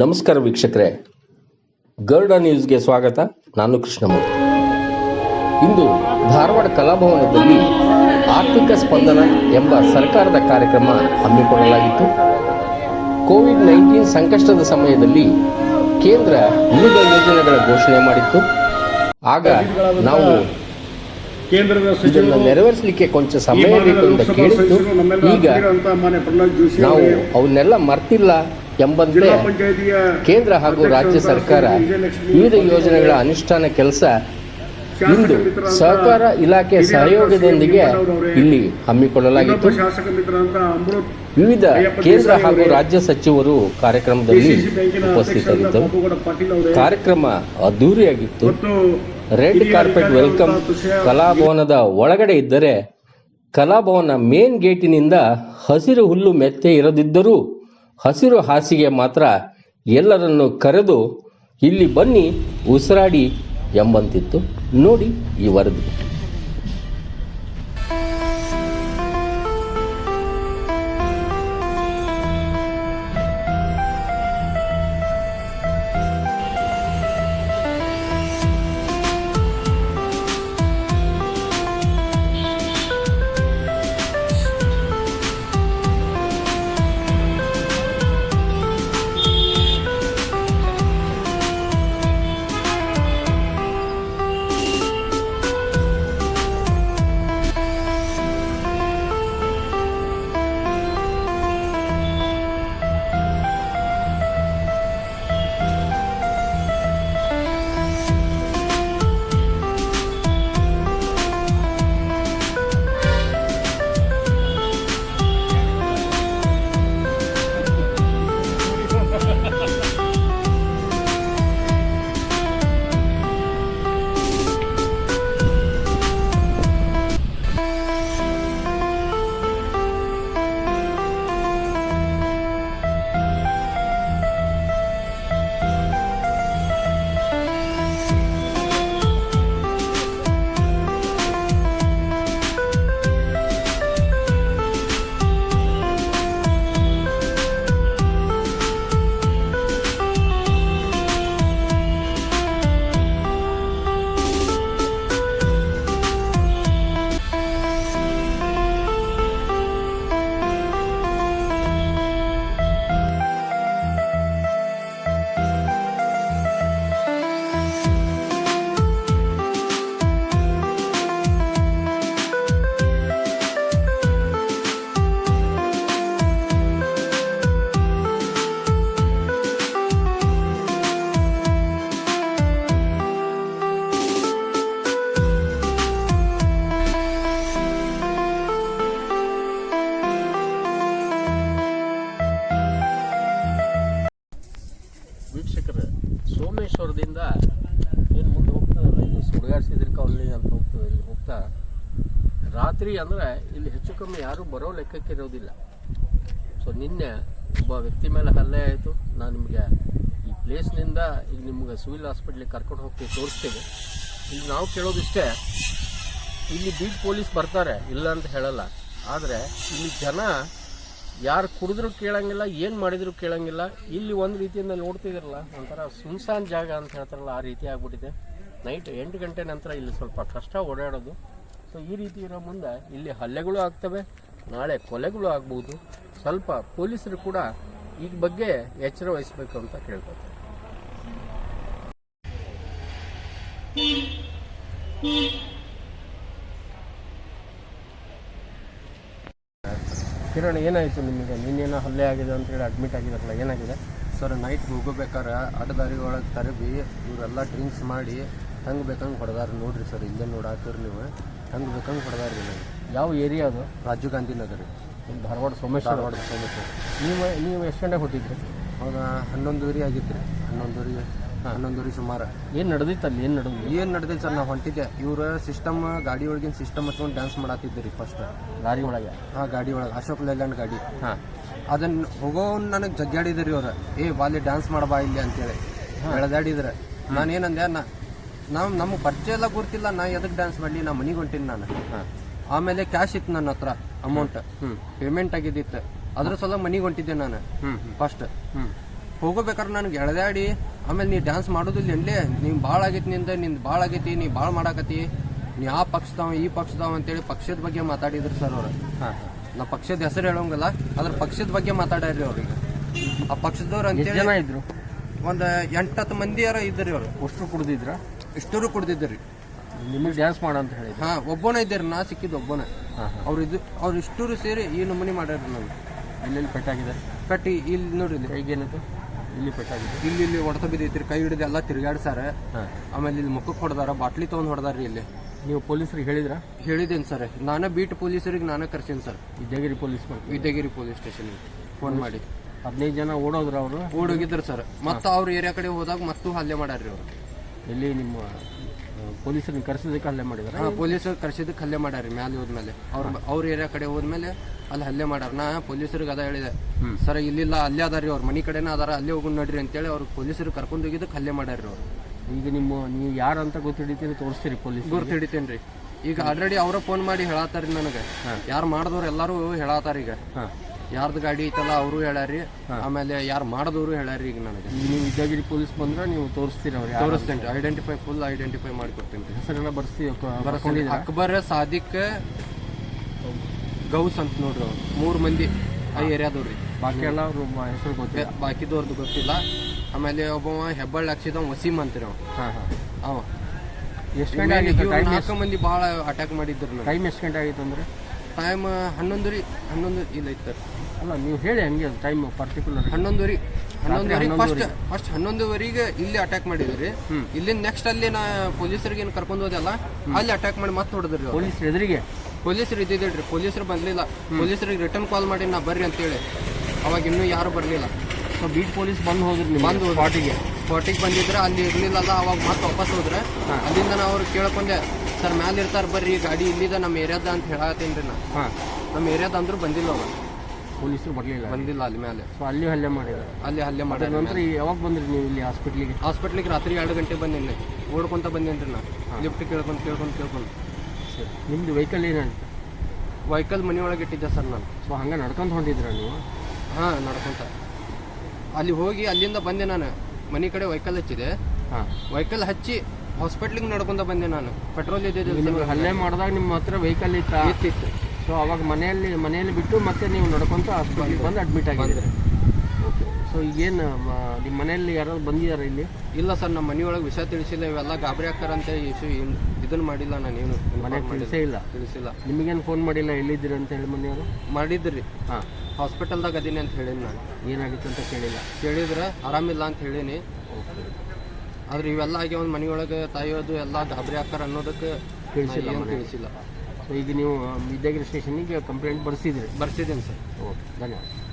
ನಮಸ್ಕಾರ ವೀಕ್ಷಕರೇ. ಗರುಡ ನ್ಯೂಸ್ಗೆ ಸ್ವಾಗತ. ನಾನು ಕೃಷ್ಣಮೂರ್ತಿ. ಇಂದು ಧಾರವಾಡ ಕಲಾಭವನದಲ್ಲಿ ಆರ್ಥಿಕ ಸ್ಪಂದನ ಎಂಬ ಸರ್ಕಾರದ ಕಾರ್ಯಕ್ರಮ ಹಮ್ಮಿಕೊಳ್ಳಲಾಗಿತ್ತು. ಕೋವಿಡ್ ನೈನ್ಟೀನ್ ಸಂಕಷ್ಟದ ಸಮಯದಲ್ಲಿ ಕೇಂದ್ರ ವಿವಿಧ ಯೋಜನೆಗಳ ಘೋಷಣೆ ಮಾಡಿತ್ತು. ಆಗ ನಾವು ಕೇಂದ್ರದ ಇದನ್ನು ನೆರವೇರಿಸಲಿಕ್ಕೆ ಕೊಂಚ ಸಮಯ ಬೇಕು ಅಂತ ಕೇಳಿದ್ದು. ಈಗ ನಾವು ಅವನ್ನೆಲ್ಲ ಮರ್ತಿಲ್ಲ. ಎಂಬಂತೆ ಕೇಂದ್ರ ಹಾಗೂ ರಾಜ್ಯ ಸರ್ಕಾರ ವಿವಿಧ ಯೋಜನೆಗಳ ಅನುಷ್ಠಾನ ಕೆಲಸ ಇಂದು ಸಹಕಾರ ಇಲಾಖೆ ಸಹಯೋಗದೊಂದಿಗೆ ಇಲ್ಲಿ ಹಮ್ಮಿಕೊಳ್ಳಲಾಗಿತ್ತು. ವಿವಿಧ ಕೇಂದ್ರ ಹಾಗೂ ರಾಜ್ಯ ಸಚಿವರು ಕಾರ್ಯಕ್ರಮದಲ್ಲಿ ಉಪಸ್ಥಿತರಿದ್ದರು. ಕಾರ್ಯಕ್ರಮ ಅದ್ದೂರಿಯಾಗಿತ್ತು. ರೆಡ್ ಕಾರ್ಪೆಟ್ ವೆಲ್ಕಮ್ ಕಲಾಭವನದ ಒಳಗಡೆ ಇದ್ದರೆ ಕಲಾಭವನ ಮೇನ್ ಗೇಟಿನಿಂದ ಹಸಿರು ಹುಲ್ಲು ಮೆತ್ತೆ ಇರದಿದ್ದರೂ ಹಸಿರು ಹಾಸಿಗೆ ಮಾತ್ರ ಎಲ್ಲರನ್ನು ಕರೆದು ಇಲ್ಲಿ ಬನ್ನಿ ಉಸಿರಾಡಿ ಎಂಬಂತಿತ್ತು. ನೋಡಿ ಈ ವರದಿ. ಹೋಗ್ತಾ ರಾತ್ರಿ ಅಂದರೆ ಇಲ್ಲಿ ಹೆಚ್ಚು ಕಮ್ಮಿ ಯಾರೂ ಬರೋ ಲೆಕ್ಕಕ್ಕೆ ಇರೋದಿಲ್ಲ. ಸೊ ನಿನ್ನೆ ಒಬ್ಬ ವ್ಯಕ್ತಿ ಮೇಲೆ ಹಲ್ಲೆ ಆಯಿತು. ನಾನು ನಿಮಗೆ ಈ ಪ್ಲೇಸ್ನಿಂದ ಈಗ ನಿಮ್ಗೆ ಸಿವಿಲ್ ಹಾಸ್ಪಿಟ್ಲಿಗೆ ಕರ್ಕೊಂಡು ಹೋಗ್ತೀವಿ ತೋರಿಸ್ತೀವಿ ಇಲ್ಲಿ ನಾವು ಕೇಳೋದಿಷ್ಟೇ, ಇಲ್ಲಿ ಬೀಟ್ ಪೊಲೀಸ್ ಬರ್ತಾರೆ, ಇಲ್ಲ ಅಂತ ಹೇಳಲ್ಲ. ಆದರೆ ಇಲ್ಲಿ ಜನ ಯಾರು ಕುಡಿದ್ರು ಕೇಳಂಗಿಲ್ಲ, ಏನು ಮಾಡಿದ್ರು ಕೇಳಂಗಿಲ್ಲ. ಇಲ್ಲಿ ಒಂದು ರೀತಿಯಿಂದ ನೋಡ್ತಿದ್ರಲ್ಲ ಒಂಥರ ಸುನ್ಸಾನ್ ಜಾಗ ಅಂತ ಹೇಳ್ತಾರಲ್ಲ, ಆ ರೀತಿ ಆಗ್ಬಿಟ್ಟಿದೆ. ನೈಟ್ ಎಂಟು ಗಂಟೆ ನಂತರ ಇಲ್ಲಿ ಸ್ವಲ್ಪ ಕಷ್ಟ ಓಡಾಡೋದು. ಸೊ ಈ ರೀತಿ ಇರೋ ಮುಂದೆ ಇಲ್ಲಿ ಹಲ್ಲೆಗಳು ಆಗ್ತವೆ. ನಾಳೆ ಕೊಲೆಗಳು ಆಗ್ಬೋದು. ಸ್ವಲ್ಪ ಪೊಲೀಸರು ಕೂಡ ಈ ಬಗ್ಗೆ ಎಚ್ಚರ ವಹಿಸಬೇಕು ಅಂತ ಕೇಳ್ಕೊತಾರೆ ಕಿರಣ್, ಏನಾಯಿತು ನಿಮಗೆ? ನಿನ್ನೇನೋ ಹಲ್ಲೆ ಆಗಿದೆ ಅಂತ ಹೇಳಿ ಅಡ್ಮಿಟ್ ಆಗಿದಾರಲ್ಲ, ಏನಾಗಿದೆ? ಸರ್, ನೈಟ್ ಹೋಗಬೇಕಾದ್ರೆ ಅಡ್ಡದಾರಿ ಒಳಗೆ ತರಬಿ ಇವರೆಲ್ಲ ಡ್ರಿಂಕ್ಸ್ ಮಾಡಿ ಹೆಂಗೆ ಬೇಕಂಗೆ ಹೊಡೆದಾರ ನೋಡ್ರಿ ಸರ್ ಇಲ್ಲೇ ನೋಡಾತೀರಿ ನೀವು. ಹೆಂಗೆ ಬೇಕಂಗೆ ಹೊಡೆದಾರ್ರಿ ನೀವು. ಯಾವ ಏರಿಯಾ ಅದು? ರಾಜೀವ್ ಗಾಂಧಿ ನಗರ ರೀ. ಇಲ್ಲಿ ಧಾರವಾಡ ಸೋಮೇಶ್ವರ. ಧಾರವಾಡ ಸೋಮೇಶ್ವರ. ನೀವು ನೀವು ಎಷ್ಟು ಗಂಟೆಗೆ ಹೊಟ್ಟಿದ್ರಿ ಅವಾಗ ಹನ್ನೊಂದುವರೆ ಆಗಿತ್ತು ರೀ ಹನ್ನೊಂದುವರೆ ಹನ್ನೊಂದುವರೆ ಸುಮಾರು. ಏನು ನಡೆದಿತ್ತು ಅಲ್ಲಿ ಏನು ನಡೆದು ಏನು ನಡೆದಿಲ್ಲ ಸರ್ ನಾವು ಹೊಂಟಿದ್ದೆ. ಇವರ ಸಿಸ್ಟಮ್ ಗಾಡಿ ಒಳಗಿನ ಸಿಸ್ಟಮ್ ಹಚ್ಕೊಂಡು ಡ್ಯಾನ್ಸ್ ಮಾಡತ್ತಿದ್ದೆ ರೀ ಫಸ್ಟ್ ಗಾಡಿ ಒಳಗೆ? ಹಾಂ ಗಾಡಿ ಒಳಗೆ ಅಶೋಕ್ ಲೇಲ್ಯಾಂಡ್ ಗಾಡಿ. ಹಾಂ. ಅದನ್ನು ಹೋಗೋ ನನಗೆ ಜಗ್ಗಾಡಿದ್ರಿ ಅವ್ರು ಏ ಬಾಲಿ ಡ್ಯಾನ್ಸ್ ಮಾಡಬಾ ಇಲ್ಲಿ ಅಂತೇಳಿ. ಬೆಳೆದಾಡಿದ್ರೆ. ನಾನೇನಂದೆ ನಾ ನಾವು ನಮ್ಮ ಪರಿಚಯ ಎಲ್ಲ ಗೊತ್ತಿಲ್ಲ ನಾ ಎದಕ್ಕೆ ಡ್ಯಾನ್ಸ್ ಮಾಡಲಿ? ನಾ ಮನಿಗೆ ಹೊಂಟಿನಿ ನಾನು. ಆಮೇಲೆ ಕ್ಯಾಶ್ ಇತ್ತು ನನ್ನ ಹತ್ರ ಅಮೌಂಟ್ ಪೇಮೆಂಟ್ ಆಗಿದ್ದಿತ್ತು. ಅದ್ರ ಸಲ ಮನೆಗೆ ಹೊಂಟಿದ್ದೆ ನಾನು. ಫಸ್ಟ್ ಹೋಗಬೇಕಾದ್ರೆ ನನಗೆ ಎಳೆದಾಡಿ ಆಮೇಲೆ ನೀ ಡ್ಯಾನ್ಸ್ ಮಾಡೋದಿಲ್ಲ ಎಲ್ಲೇ ನೀನು ಭಾಳ ಆಗೈತಿ ನಿಂದ ನಿಂದು ಭಾಳ ಆಗೈತಿ ನೀ ಭಾಳ ಮಾಡಾಕತಿ ನೀ ಆ ಪಕ್ಷದವ ಈ ಪಕ್ಷದವ ಅಂತೇಳಿ ಪಕ್ಷದ ಬಗ್ಗೆ ಮಾತಾಡಿದ್ರು ಸರ್ ಅವರು. ನಾ ಪಕ್ಷದ ಹೆಸರು ಹೇಳೋಂಗಿಲ್ಲ ಅದ್ರ ಪಕ್ಷದ ಬಗ್ಗೆ ಮಾತಾಡ್ರಿ ಅವ್ರಿಗೆ ಆ ಪಕ್ಷದವ್ರು ಅಂತೇಳಿ ಜನ ಇದ್ರು? ಒಂದು ಎಂಟತ್ತು ಮಂದಿಯಾರ ಇದ್ರಿ ಅವರು. ಅಷ್ಟು ಕುಡ್ದಿದ್ರ? ಇಷ್ಟರು ಕೊಡ್ತಿದ್ದಾರೆ ನಿಮಗೆ ಡ್ಯಾನ್ಸ್ ಮಾಡ ಅಂತ ಹೇಳಿ ಹಾ ಒಬ್ಬನೇ ಇದ್ದಾರೆ ನಾ ಸಿಕ್ಕಿದ್ದು ಒಬ್ಬನೇ. ಅವ್ರು ಇದು ಅವ್ರು ಇಷ್ಟರು ಸೇರಿ ಈ ನಮೂನಿ ಮಾಡ್ಯಾರ ನಾನು ಎಲ್ಲೆಲ್ಲಿ ಪೆಟ್ಟಾಗಿದೆ ಕಟ್ಟಿ ಇಲ್ಲಿ ನೋಡ್ರಿ ಇಲ್ಲಿ. ಕೈಗೇನದು ಇಲ್ಲಿ ಪೆಟ್ಟಾಗಿದೆ ಇಲ್ಲಿ ಇಲ್ಲಿ ಹೊಡೆತ ಬಿದ್ದೈತ್ರಿ ಕೈ ಹಿಡಿದು ಎಲ್ಲ ತಿರುಗಾಡ್ಸಾರ. ಆಮೇಲೆ ಇಲ್ಲಿ ಮುಖಕ್ಕೆ ಹೊಡೆದಾರ ಬಾಟ್ಲಿ ತೊಗೊಂಡು ಹೊಡೆದಾರ್ರಿ ಇಲ್ಲಿ. ನೀವು ಪೊಲೀಸರಿಗೆ ಹೇಳಿದ್ರ? ಹೇಳಿದ್ದೇನೆ ಸರ್. ನಾನೇ ಬೀಟ್ ಪೊಲೀಸರಿಗೆ ನಾನೇ ಕರ್ಸೀನಿ sir. Vidyagiri police Vidyagiri police station phone ಮಾಡಿ. ಹದಿನೈದು ಜನ ಓಡೋದ್ರ ಅವರು? ಓಡೋಗಿದ್ರು ಸರ್. ಮತ್ತೆ ಅವ್ರ ಏರಿಯಾ ಕಡೆ ಹೋದಾಗ ಮತ್ತೂ ಹಲ್ಲೆ ಮಾಡ್ಯಾರ್ರಿ ಅವ್ರು. ಎಲ್ಲಿ ನಿಮ್ಮ ಪೊಲೀಸರನ್ನ ಕರೆಸಿದಕ್ಕೆ ಹಲ್ಲೆ ಮಾಡಿದಾರೆ? ಹಾಂ ಪೊಲೀಸರು ಕರೆಸಿದ್ದಕ್ಕೆ ಹಲ್ಲೆ ಮಾಡ್ಯಾರಿ ಮ್ಯಾಲೆ ಹೋದ್ಮೇಲೆ. ಅವ್ರ ಅವ್ರ ಏರಿಯಾ ಕಡೆ ಹೋದ್ಮೇಲೆ ಅಲ್ಲಿ ಹಲ್ಲೆ ಮಾಡ್ಯಾರ. ನಾ ಪೊಲೀಸರಿಗೆ ಅದ ಹೇಳಿದೆ. ಸರ್ ಇಲ್ಲಿಲ್ಲ ಅಲ್ಲೇ ಅದಾರಿ ಅವ್ರ ಮನೆ ಕಡೆನೇ ಅದಾರ ಅಲ್ಲೇ ಹೋಗಿ ನೋಡ್ರಿ ಅಂತೇಳಿ ಅವ್ರು ಪೊಲೀಸರು ಕರ್ಕೊಂಡು ಹೋಗಿದ್ದಕ್ಕೆ ಹಲ್ಲೆ ಮಾಡ್ಯಾರಿ ಅವ್ರು. ಈಗ ನಿಮ್ಮ ನೀವು ಯಾರು ಅಂತ ಗೊತ್ತಿಡಿತೀರಿ ತೋರಿಸ್ತೀರಿ ಪೊಲೀಸ್ ಗುರ್ತು ಹಿಡಿತೇನ್ರಿ ಈಗ ಆಲ್ರೆಡಿ ಅವರ ಫೋನ್ ಮಾಡಿ ಹೇಳತ್ತಾರಿ ನನಗೆ. ಯಾರು ಮಾಡಿದವ್ರು ಎಲ್ಲರೂ ಹೇಳತ್ತಾರ ಈಗ. ಯಾರ್ದು ಗಾಡಿ ಐತಲ್ಲ ಅವರು ಹೇಳ್ಯಾರಿ ಆಮೇಲೆ ಯಾರು ಮಾಡಿದವರು ಹೇಳ್ಯಾರಿ ಈಗ ನನಗೆ. ನೀವು ವಿದ್ಯಾಗಿರಿ ಪೊಲೀಸ್ ಬಂದ್ರೆ ನೀವು ತೋರಿಸ್ತೀರಿ ಅವ್ರಿಗೆ ತೋರಿಸ್ತೇನೆ ಐಡೆಂಟಿಫೈ ಫುಲ್ ಐಡೆಂಟಿಫೈ ಮಾಡಿಕೊಡ್ತೇನೆ ಹೆಸರೆಲ್ಲ ಬರ್ಸಿ ಅಕ್ಬರ್ ಸಾದಿಕ್ ಗೌಸ್ ಅಂತ ನೋಡ್ರಿ ಅವ್ರು. ಮೂರು ಮಂದಿ ಆ ಏರಿಯಾದವ್ರಿ ಬಾಕಿ ಎಲ್ಲ ಅವ್ರ ಹೆಸರು ಗೊತ್ತಿಲ್ಲ. ಬಾಕಿದವ್ರದ್ದು ಗೊತ್ತಿಲ್ಲ. ಆಮೇಲೆ ಒಬ್ಬವ ಹೆಬ್ಬಳ್ಳಿ ಹಾಕ್ಸಿದ ವಸೀಮ್ ಅಂತೀರಿ ಅವ ಹಾಂ ಹಾಂ. ಅವ. ಎಷ್ಟು ಗಂಟೆ ನಾಲ್ಕು ಮಂದಿ ಭಾಳ ಅಟ್ಯಾಕ್ ಮಾಡಿದ್ರು ಟೈಮ್ ಎಷ್ಟು ಗಂಟೆ ಆಗಿತ್ತು ಅಂದರೆ ಟೈಮ್ ಹನ್ನೊಂದು ರೀ ಹನ್ನೊಂದು ಇಲ್ಲ ಇತ್ತು. ಅಲ್ಲ ನೀವು ಹೇಳಿ ಹಂಗೆ ಟೈಮ್ ಪರ್ಟಿಕ್ಯುಲರ್ ಹನ್ನೊಂದುವರಿ ಹನ್ನೊಂದುವರಿ ಫಸ್ಟ್ ಹನ್ನೊಂದುವರೆ. ಫಸ್ಟ್ ಹನ್ನೊಂದುವರೆಗೆ ಇಲ್ಲಿ ಅಟ್ಯಾಕ್ ಮಾಡಿದ್ರಿ. ಇಲ್ಲಿಂದ ನೆಕ್ಸ್ಟ್ ಅಲ್ಲಿ ನಾ ಪೊಲೀಸರಿಗೆ ಏನು ಕರ್ಕೊಂಡು ಹೋದೆಲ್ಲ ಅಲ್ಲಿ ಅಟ್ಯಾಕ್ ಮಾಡಿ ಮತ್ತೆ ಹೊಡೆದ್ರಿ. ಪೊಲೀಸ್ ಎದುರಿಗೆ? ಪೊಲೀಸರು ಇದ್ದಿದ್ರಿ ಪೊಲೀಸರು ಬರಲಿಲ್ಲ ಪೊಲೀಸರಿಗೆ ರಿಟರ್ನ್ ಕಾಲ್ ಮಾಡಿ ನಾ ಬರ್ರಿ ಅಂತೇಳಿ. ಅವಾಗ ಇನ್ನೂ ಯಾರು ಬರಲಿಲ್ಲ. ಸೊ ಬೀಟ್ ಪೊಲೀಸ್ ಬಂದು ಹೋದ್ರಿ ನೀವು ಬಂದು. ಸ್ಪಾಟಿಗೆ ಸ್ಪಾಟಿಗೆ ಬಂದಿದ್ರೆ ಅಲ್ಲಿ ಇರಲಿಲ್ಲಲ್ಲ ಅವಾಗ ಮತ್ತೆ ವಾಪಸ್ ಹೋದ್ರೆ. ಅಲ್ಲಿಂದ ನಾ ಅವ್ರು ಕೇಳ್ಕೊಂಡೆ ಸರ್ ಮ್ಯಾಲೆ ಇರ್ತಾರೆ ಬರ್ರಿ ಗಾಡಿ ಇಲ್ಲಿದೆ ನಮ್ಮ ಏರಿಯಾದ ಅಂತ ಹೇಳತ್ತೀನಿ ನಾ. ಹಾಂ. ನಮ್ಮ ಏರಿಯಾದ ಅಂದ್ರೂ ಬಂದಿಲ್ಲ ಅವ ಪೊಲೀಸರು ಬರಲಿಲ್ಲ? ಬಂದಿಲ್ಲ ಅಲ್ಲಿ ಮೇಲೆ ಸೊ ಅಲ್ಲಿ ಹಲ್ಲೆ ಮಾಡಿದ್ರು ಅಲ್ಲಿ ಹಲ್ಲೆ ಮಾಡಿದ ನಂತರ ಯಾವಾಗ ಬಂದ್ರಿ ನೀವು ಇಲ್ಲಿ ಹಾಸ್ಪಿಟ್ಲಿಗೆ ಹಾಸ್ಪಿಟ್ಲಿಗೆ ರಾತ್ರಿ ಎರಡು ಗಂಟೆ ಬಂದಿನಿ. ಓಡ್ಕೊಂತ ಬಂದೇನ್ರಿ ನಾ. ಲಿಫ್ಟ್ ಕೇಳ್ಕೊಂಡು ಕೇಳ್ಕೊಂಡು ಕೇಳ್ಕೊಂಡು. ಸರಿ. ನಿಮ್ದು ವೆಹಿಕಲ್ ಏನಂತ? ವೆಹಿಕಲ್ ಮನೆ ಒಳಗೆ ಇಟ್ಟಿದ್ದೆ ಸರ್ ನಾನು. ಸೊ ಹಂಗೆ ನಡ್ಕೊಂತ ಹೊಂಟಿದ್ರ ನೀವು? ಹಾಂ ನಡ್ಕೊಂತ. ಅಲ್ಲಿ ಹೋಗಿ ಅಲ್ಲಿಂದ ಬಂದೆ ನಾನು. ಮನೆ ಕಡೆ ವೆಹಿಕಲ್ ಹಚ್ಚಿದೆ. ಹಾಂ. ವೆಹಿಕಲ್ ಹಚ್ಚಿ ಹಾಸ್ಪಿಟ್ಲಿಗೆ ನಡ್ಕೊಂತ ಬಂದೆ ನಾನು. ಪೆಟ್ರೋಲ್ ಇದ್ದಿದ್ದು ನಿಮ್ಗೆ ಹಲ್ಲೆ ಮಾಡಿದಾಗ ನಿಮ್ಮ ಹತ್ರ ವೆಹಿಕಲ್ ಇತ್ತಾ? ಇತ್ತಿತ್ತು. ಸೊ ಅವಾಗ ಮನೆಯಲ್ಲಿ ಮನೆಯಲ್ಲಿ ಬಿಟ್ಟು ಮತ್ತೆ ನೀವು ನಡ್ಕೊಂತ ಹಾಸ್ಪಿಟ್ಲಿಗೆ ಬಂದು ಅಡ್ಮಿಟ್ ಆಗಿದ್ದೀರಿ. ಓಕೆ ಸೊ ಈಗೇನು ನಿಮ್ಮ ಮನೆಯಲ್ಲಿ ಯಾರಾದ್ರು ಬಂದಿದ್ದಾರೆ ಇಲ್ಲಿ? ಇಲ್ಲ ಸರ್ ನಮ್ಮ ಮನೆಯೊಳಗೆ ವಿಷಯ ತಿಳಿಸಿಲ್ಲ. ಇವೆಲ್ಲ ಗಾಬರಿ ಆಗ್ತಾರಂತೆ ಇಶ್ಯೂ ಇದನ್ನ ಮಾಡಿಲ್ಲ ನಾನು ಏನು ಮನೆಗೆ ತಿಳಿಸೇ ಇಲ್ಲ? ತಿಳಿಸಿಲ್ಲ. ನಿಮಗೇನು ಫೋನ್ ಮಾಡಿಲ್ಲ ಎಲ್ಲಿದ್ದೀರಿ ಅಂತ ಹೇಳಿ ಮನೆಯವರು? ಮಾಡಿದ್ರಿ. ಹಾಂ. ಹಾಸ್ಪಿಟಲ್ದಾಗ ಅದೀನಿ ಅಂತ ಹೇಳೀನಿ ನಾನು. ಏನಾಗಿತ್ತು ಅಂತ ಕೇಳಿಲ್ಲ? ಕೇಳಿದ್ರೆ ಆರಾಮಿಲ್ಲ ಅಂತ ಹೇಳೀನಿ. ಓಕೆ ಆದ್ರೆ ಇವೆಲ್ಲ ಆಗಿ ಒಂದು ಮನೆಯೊಳಗೆ ತಾಯಿಯೋದು ಎಲ್ಲ ಗಾಬರಿ ಆಗ್ತಾರ ಅನ್ನೋದಕ್ಕೆ ತಿಳಿಸಿಲ್ಲ. ತಿಳಿಸಿಲ್ಲ. ಸೊ ಈಗ ನೀವು ವಿದ್ಯಾಗಿರಿ ಸ್ಟೇಷನಿಗೆ ಕಂಪ್ಲೇಂಟ್ ಬರ್ಸಿದ್ರಿ? ಬರ್ಸಿದ್ದೀನಿ ಸರ್. ಓಕೆ ಧನ್ಯವಾದ.